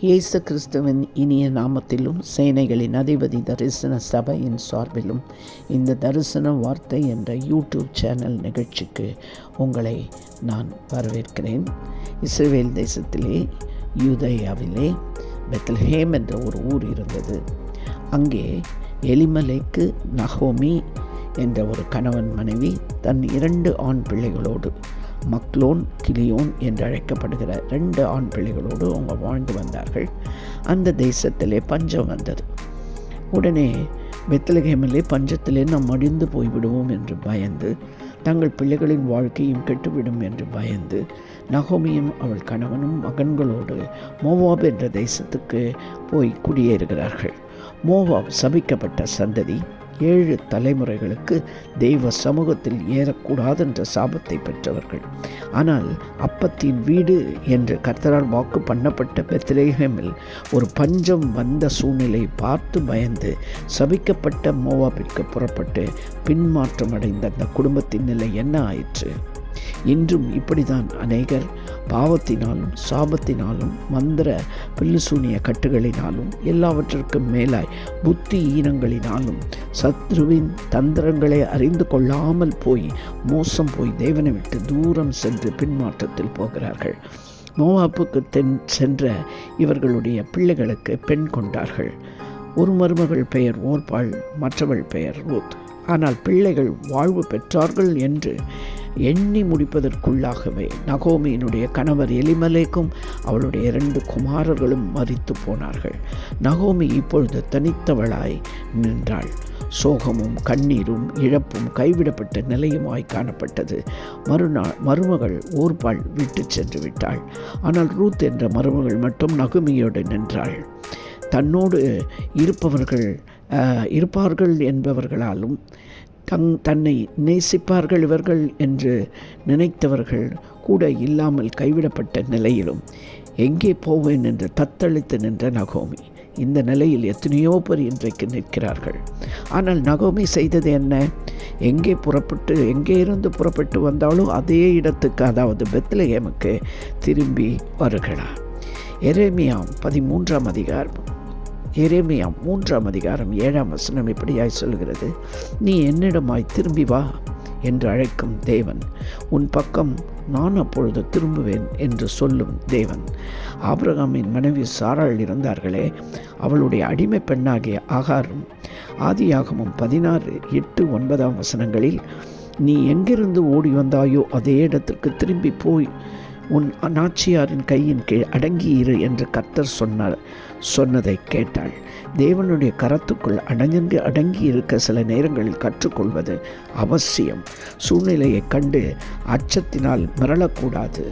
இயேசு கிறிஸ்துவின் இனிய நாமத்திலும் சேனைகளின் அதிபதி தரிசன சபையின் சார்பிலும் இந்த தரிசன வார்த்தை என்ற யூடியூப் சேனல் நிகழ்ச்சிக்கு உங்களை நான் வரவேற்கிறேன். இஸ்ரேல் தேசத்திலே யூதயாவிலே பெத்லஹேம் என்ற ஒரு ஊர் இருந்தது. அங்கே எலிமலைக்கு நகோமி என்ற ஒரு கணவன் மனைவி தன் இரண்டு ஆண் பிள்ளைகளோடு மக்லோன் கிளியோன் என்று அழைக்கப்படுகிற ரெண்டு ஆண் பிள்ளைகளோடு அவங்க வாழ்ந்து வந்தார்கள். அந்த தேசத்திலே பஞ்சம் வந்தது. உடனே பெத்தலகேமிலே பஞ்சத்திலே நாம் மடிந்து போய்விடுவோம் என்று பயந்து தங்கள் பிள்ளைகளின் வாழ்க்கையும் கெட்டுவிடும் என்று பயந்து நகோமியும் அவள் கணவனும் மகன்களோடு மோவாப் என்ற தேசத்துக்கு போய் குடியேறுகிறார்கள். மோவாப் சபிக்கப்பட்ட சந்ததி ஏழு தலைமுறைகளுக்கு தெய்வ சமூகத்தில் ஏறக்கூடாது என்ற சாபத்தை பெற்றவர்கள். ஆனால் அப்பத்தின் வீடு என்று கர்த்தரால் வாக்கு பண்ணப்பட்ட பெத்லேஹமில் ஒரு பஞ்சம் வந்த சூழ்நிலை பார்த்து பயந்து சபிக்கப்பட்ட மோவாபிற்கு புறப்பட்டு பின்மாற்றம் அடைந்த அந்த குடும்பத்தின் நிலை என்ன ஆயிற்று? இன்றும் இப்படிதான் அநேகர் பாவத்தினாலும் சாபத்தினாலும் மந்திர பில்லுசூனிய கட்டுகளினாலும் எல்லாவற்றிற்கும் மேலாய் புத்தி ஈனங்களினாலும் சத்ருவின் தந்திரங்களை அறிந்து கொள்ளாமல் போய் மோசம் போய் தேவனை விட்டு தூரம் சென்று பின்மாற்றத்தில் போகிறார்கள். மோவாப்புக்கு தென் சென்ற இவர்களுடைய பிள்ளைகளுக்கு பெண் கொண்டார்கள். ஒரு மருமகள் பெயர் ஓர்பாள் மற்றவள் பெயர் ரூத். ஆனால் பிள்ளைகள் வாழ்வு பெற்றார்கள் என்று எண்ணி முடிப்பதற்குள்ளாகவே நகோமியினுடைய கணவர் எலிமலேக்கும் அவளுடைய இரண்டு குமாரர்களும் மறித்து போனார்கள். நகோமி இப்பொழுது தனித்தவளாய் நின்றாள். சோகமும் கண்ணீரும் இழப்பும் கைவிடப்பட்ட நிலையுமாய் காணப்பட்டது. மறுநாள் மருமகள் ஊர்பால் விட்டு சென்று விட்டாள். ஆனால் ரூத் என்ற மருமகள் மட்டும் நகுமியோடு நின்றாள். தன்னோடு இருப்பவர்கள் இருப்பார்கள் என்பவர்களாலும் தங் தன்னை நேசிப்பார்கள் இவர்கள் என்று நினைத்தவர்கள் கூட இல்லாமல் கைவிடப்பட்ட நிலையிலும் எங்கே போவேன்? என்று தத்தளித்து நின்ற நகோமி இந்த நிலையில் எத்தனையோ பேர் இன்றைக்கு நிற்கிறார்கள். ஆனால் நகோமி செய்தது என்ன? எங்கே புறப்பட்டு எங்கே இருந்து புறப்பட்டு வந்தாலும் அதே இடத்துக்கு அதாவது பெத்லஹேமுக்கு திரும்பி வருகிறார். எரேமியாம் பதிமூன்றாம் அதிகாரம். எரேமியா மூன்றாம் அதிகாரம் ஏழாம் வசனம் இப்படியாய் சொல்கிறது நீ என்னிடமாய் திரும்பி வா என்று அழைக்கும் தேவன். உன் பக்கம் நான் அப்பொழுது திரும்புவேன் என்று சொல்லும் தேவன். ஆபிரகாமின் மனைவி சாராள் இருந்தார்களே அவளுடைய அடிமை பெண்ணாகிய ஆகாரும் ஆதியாகமும் பதினாறு எட்டு ஒன்பதாம் வசனங்களில் நீ எங்கிருந்து ஓடி வந்தாயோ அதே இடத்திற்கு திரும்பி போய் உன் நாச்சியாரின் கையின் கீழ் அடங்கியிரு என்று கர்த்தர் சொன்னார். சொன்னதை கேட்டாள். தேவனுடைய கரத்துக்குள் அடங்கி அடங்கி இருக்க சில நேரங்களில் கற்றுக்கொள்வது அவசியம். சூழ்நிலையை கண்டு அச்சத்தினால் மிரளக்கூடாது.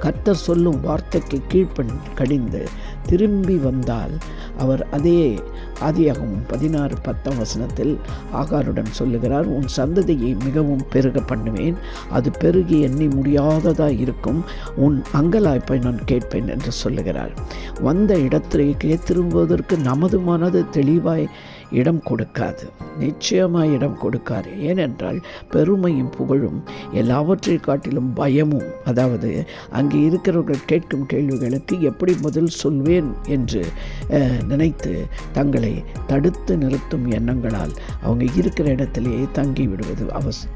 கர்த்தர் சொல்லும் வார்த்தைக்கு கீழ்ப்பண் கடிந்து திரும்பி வந்தால் அவர் அதே ஆதியாகவும் பதினாறு பத்தாம் வசனத்தில் ஆகாருடன் சொல்லுகிறார் உன் சந்ததியை மிகவும் பெருக பண்ணுவேன் அது பெருகி எண்ணி முடியாததாக இருக்கும். உன் அங்கலாய்ப்பை நான் கேட்பேன் என்று சொல்லுகிறார். வந்த இடத்திற்கே திரும்புவதற்கு நமது மனது தெளிவாய் இடம் கொடுக்காது. நிச்சயமாக இடம் கொடுக்காது. ஏனென்றால் பெருமையும் புகழும் எல்லாவற்றை காட்டிலும் பயமும் அதாவது அங்கே இருக்கிறவர்கள் கேட்கும் கேள்விகளுக்கு எப்படி முதல் சொல்வேன் என்று நினைத்து தங்களை தடுத்து நிறுத்தும் எண்ணங்களால் அவங்க இருக்கிற இடத்திலேயே தங்கி விடுவது அவச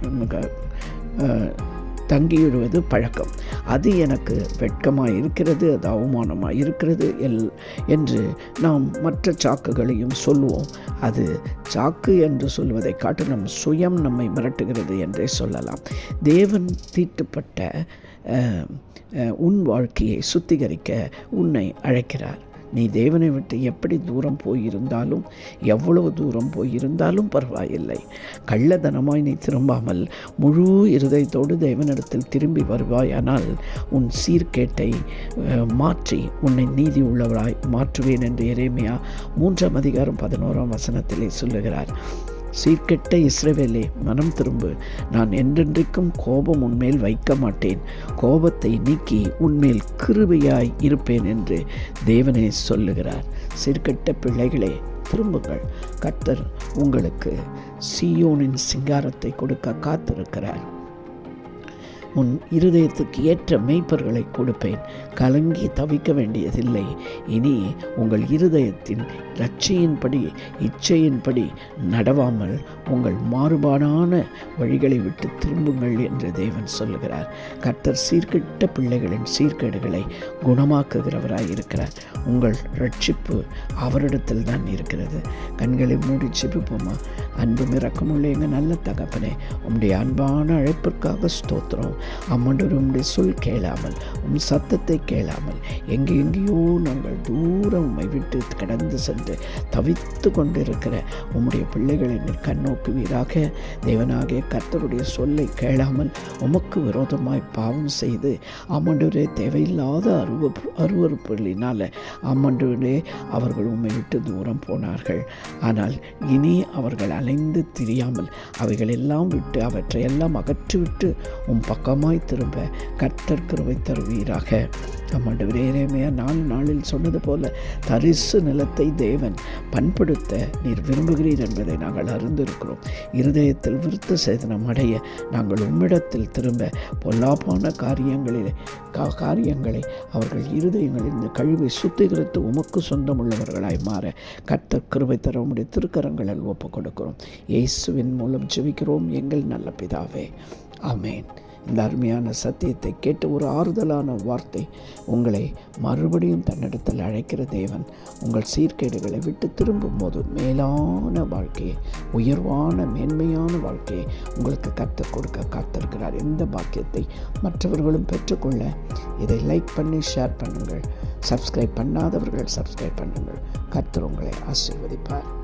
தங்கிவிடுவது பழக்கம். அது எனக்கு வெட்கமாக இருக்கிறது அது அவமானமாக இருக்கிறது எல் என்று நாம் மற்ற சாக்குகளையும் சொல்லுவோம். அது சாக்கு என்று சொல்வதை காட்டு நம் சுயம் நம்மை மிரட்டுகிறது என்றே சொல்லலாம். தேவன் தீட்டுப்பட்ட உன் வாழ்க்கையை சுத்திகரிக்க உன்னை அழைக்கிறார். நீ தேவனை விட்டு எப்படி தூரம் போயிருந்தாலும் எவ்வளவு தூரம் போயிருந்தாலும் பரவாயில்லை. கள்ளதனமாய் நீ திரும்பாமல் முழு இருதயத்தோடு தேவனிடத்தில் திரும்பி வருவாயானால் உன் சீர்கேட்டை மாற்றி உன்னை நீதி உள்ளவராய் மாற்றுவேன் என்று எரேமியா மூன்றாம் அதிகாரம் பதினோராம் வசனத்திலே சொல்லுகிறார். சீர்கெட்ட இஸ்ரவேலே மனம் திரும்பு. நான் என்றென்றைக்கும் கோபம் உன்மேல் வைக்க மாட்டேன். கோபத்தை நீக்கி உன்மேல் கிருபையாய் இருப்பேன் என்று தேவனே சொல்லுகிறார். சீர்கெட்ட பிள்ளைகளே திரும்புங்கள். கர்த்தர் உங்களுக்கு சியோனின் சிங்காரத்தை கொடுக்க காத்திருக்கிறார். உன் இருதயத்துக்கு ஏற்ற மெய்ப்பர்களை கொடுப்பேன். கலங்கி தவிக்க வேண்டியதில்லை. இனி உங்கள் இருதயத்தின் இச்சையின்படி இச்சையின்படி நடவாமல் உங்கள் மாறுபாடான வழிகளை விட்டு திரும்புங்கள் என்று தேவன் சொல்லுகிறார். கர்த்தர் சீர்கிட்ட பிள்ளைகளின் சீர்கேடுகளை குணமாக்குகிறவராய் இருக்கிறார். உங்கள் ரட்சிப்பு அவரிடத்தில் தான் இருக்கிறது. கண்களை மூடி செபிப்போமா அன்பு இறக்கமுள்ள எங்கள் நல்ல தகப்பனே உங்களுடைய அன்பான அழைப்பிற்காக ஸ்தோத்திரம். அம்மண்டர் உம்முடைய சொல் கேளாமல் உம் சத்தத்தை கேளாமல் எங்கே எங்கேயோ நாங்கள் தூரம் உம்மை விட்டு கடந்து சென்று தவித்து கொண்டிருக்கிற உம்முடைய பிள்ளைகளை நீர் கண்ணோக்குவீராக. தேவனாகிய கர்த்தருடைய சொல்லை கேளாமல் உமக்கு விரோதமாய் பாவம் செய்து அம்மண்டவரே தேவையில்லாத அருவ அருவறுப்புகளினால் அம்மண்டவரே அவர்கள் உம்மை விட்டு தூரம் போனார்கள். ஆனால் இனி அவர்கள் அலைந்து திரியாமல் அவைகளெல்லாம் விட்டு அவற்றையெல்லாம் அகற்றிவிட்டு உம் பக்கமாய் திரும்ப கர்த்தர் கிருபை தருவீராக. அம்மாண்டவரே இறைமையா நாலு நாளில் சொன்னது போல தரிசு நிலத்தை தேவன் பண்படுத்த நீர் விரும்புகிறீர் என்பதை நாங்கள் அறிந்திருக்கிறோம். இருதயத்தில் விருத்த சேதனம் அடைய நாங்கள் உம்மிடத்தில் திரும்ப பொல்லாப்பான காரியங்களில் கா காரியங்களை அவர்கள் இருதயங்களில் கழிவை சுத்திகரித்து உமக்கு சொந்தமுள்ளவர்களாய் மாற கர்த்தர் கிருபை தர உடைய திருக்கரங்களில் ஒப்புக் கொடுக்கிறோம் இயேசுவின் மூலம் ஜெபிக்கிறோம் எங்கள் நல்ல பிதாவே. ஆமேன். இந்த அருமையான சத்தியத்தை கேட்டு ஒரு ஆறுதலான வார்த்தை உங்களை மறுபடியும் தன்னிடத்தில் அழைக்கிற தேவன் உங்கள் சீர்கேடுகளை விட்டு திரும்பும் போது மேலான வாழ்க்கையை உயர்வான மேன்மையான வாழ்க்கையை உங்களுக்கு கற்றுக் கொடுக்க காத்திருக்கிறார். இந்த பாக்கியத்தை மற்றவர்களும் பெற்றுக்கொள்ள இதை லைக் பண்ணி ஷேர் பண்ணுங்கள். சப்ஸ்கிரைப் பண்ணாதவர்கள் சப்ஸ்கிரைப் பண்ணுங்கள். கர்த்தர் உங்களை ஆசீர்வதிப்பார்.